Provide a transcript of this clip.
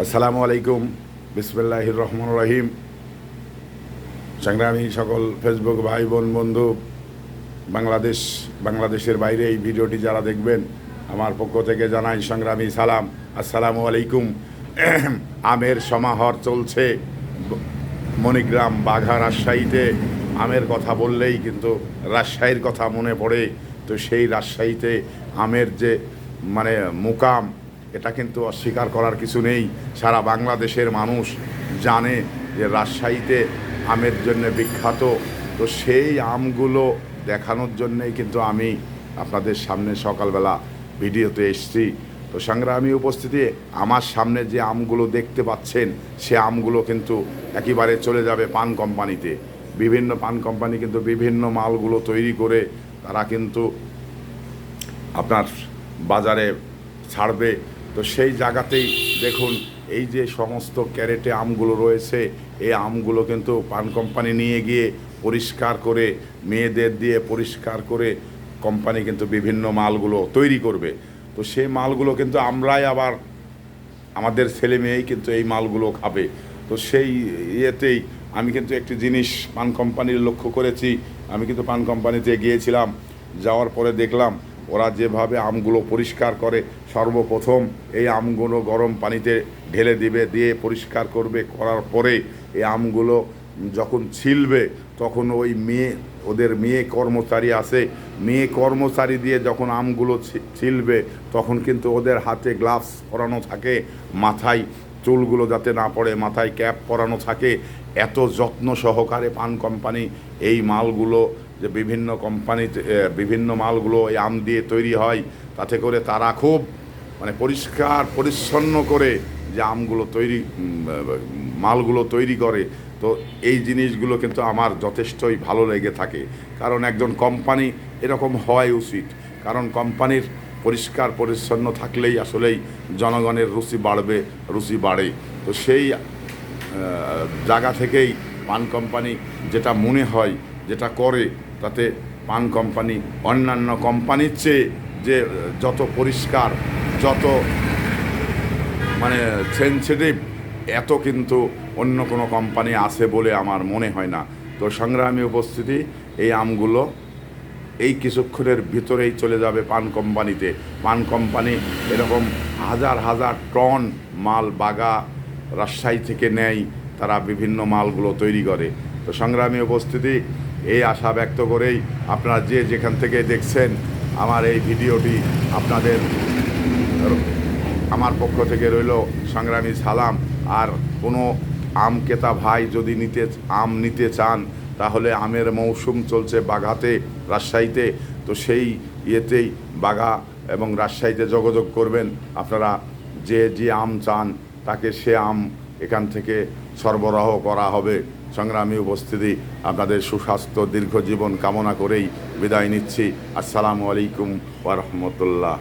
আসসালামু আলাইকুম। বিসমুল্লাহ রহমান রহিম। সংগ্রামী সকল ফেসবুক ভাই, বোন, বন্ধু, বাংলাদেশ, বাংলাদেশের বাইরে এই ভিডিওটি যারা দেখবেন, আমার পক্ষ থেকে জানাই সংগ্রামী সালাম। আসসালামু আলাইকুম। আমের সমাহার চলছে মণিগ্রাম বাঘা রাজশাহীতে। আমের কথা বললেই কিন্তু রাজশাহীর কথা মনে পড়ে। তো সেই রাজশাহীতে আমের যে মানে মুকাম এটা কিন্তু অস্বীকার করার কিছু নেই। সারা বাংলাদেশের মানুষ জানে যে রাজশাহীতে আমের জন্য বিখ্যাত। তো সেই আমগুলো দেখানোর জন্যেই কিন্তু আমি আপনাদের সামনে সকালবেলা ভিডিওতে এসেছি। তো সংগ্রামী উপস্থিতি, আমার সামনে যে আমগুলো দেখতে পাচ্ছেন, সে আমগুলো কিন্তু একেবারে চলে যাবে পান কোম্পানিতে। বিভিন্ন পান কোম্পানি কিন্তু বিভিন্ন মালগুলো তৈরি করে তারা কিন্তু আপনার বাজারে ছাড়বে। তো সেই জায়গাতেই দেখুন, এই যে সমস্ত ক্যারেটে আমগুলো রয়েছে, এই আমগুলো কিন্তু পান কোম্পানি নিয়ে গিয়ে পরিষ্কার করে, মেয়েদের দিয়ে পরিষ্কার করে কোম্পানি কিন্তু বিভিন্ন মালগুলো তৈরি করবে। তো সেই মালগুলো কিন্তু আমরাই আবার আমাদের ছেলে মেয়েই কিন্তু এই মালগুলো খাবে। তো সেই ইয়েতেই আমি কিন্তু একটি জিনিস পান কোম্পানির লক্ষ্য করেছি। আমি কিন্তু পান কোম্পানিতে গিয়েছিলাম, যাওয়ার পরে দেখলাম ওরা যেভাবে আমগুলো পরিষ্কার করে, সর্বপ্রথম এই আমগুলো গরম পানিতে ঢেলে দিবে, দিয়ে পরিষ্কার করবে, করার পরে এই আমগুলো যখন ছিলবে, তখন ওই মেয়ে, ওদের মেয়ে কর্মচারী আছে, মেয়ে কর্মচারী দিয়ে যখন আমগুলো ছিলবে, তখন কিন্তু ওদের হাতে গ্লাভস পরানো থাকে, মাথায় চুলগুলো যাতে না পড়ে, মাথায় ক্যাপ পরানো থাকে। এত যত্ন সহকারে পান কোম্পানি এই মালগুলো যে বিভিন্ন কোম্পানিতে বিভিন্ন মালগুলো এই আম দিয়ে তৈরি হয়, তাতে করে তারা খুব মানে পরিষ্কার, পরিচ্ছন্ন করে যে আমগুলো তৈরি মালগুলো তৈরি করে। তো এই জিনিসগুলো কিন্তু আমার যথেষ্টই ভালো লেগে থাকে। কারণ একজন কোম্পানি এরকম হওয়াই উচিত। কারণ কোম্পানির পরিষ্কার, পরিচ্ছন্ন থাকলেই আসলেই জনগণের রুচি বাড়বে, রুচি বাড়ে। তো সেই জায়গা থেকেই পান কোম্পানি যেটা মনে হয় যেটা করে, তাতে পান কোম্পানি, অন্যান্য কোম্পানির চেয়ে যে, যত পরিষ্কার, যত মানে সেন্সিটিভ এত কিন্তু অন্য কোনো কোম্পানি আছে বলে আমার মনে হয় না। তো সংগ্রামী উপস্থিতি, এই আমগুলো এই কিছুক্ষণের ভিতরেই চলে যাবে পান কোম্পানিতে। পান কোম্পানি এরকম হাজার হাজার টন মাল বাগা রাজশাহী থেকে নেয়, তারা বিভিন্ন মালগুলো তৈরি করে। তো সংগ্রামী উপস্থিতি এই আশা ব্যক্ত করেই আপনারা যে যেখান থেকে দেখছেন আমার এই ভিডিওটি আপনাদের, আমার পক্ষ থেকে রইল সংগ্রামী সালাম। আর কোনো আম কেতা ভাই যদি নিতে, আম নিতে চান, তাহলে আমের মৌসুম চলছে বাঘাতে রাজশাহীতে। তো সেই ইয়েতেই বাঘা এবং রাজশাহীতে যোগাযোগ করবেন। আপনারা যে যে আম চান, তাকে সে আম এখান থেকে সরবরাহ করা হবে। সংগ্রামী উপস্থিতি আপনাদের সুস্বাস্থ্য দীর্ঘ জীবন কামনা করেই বিদায় নিচ্ছি। আসসালামু আলাইকুম ওয়া রাহমাতুল্লাহ।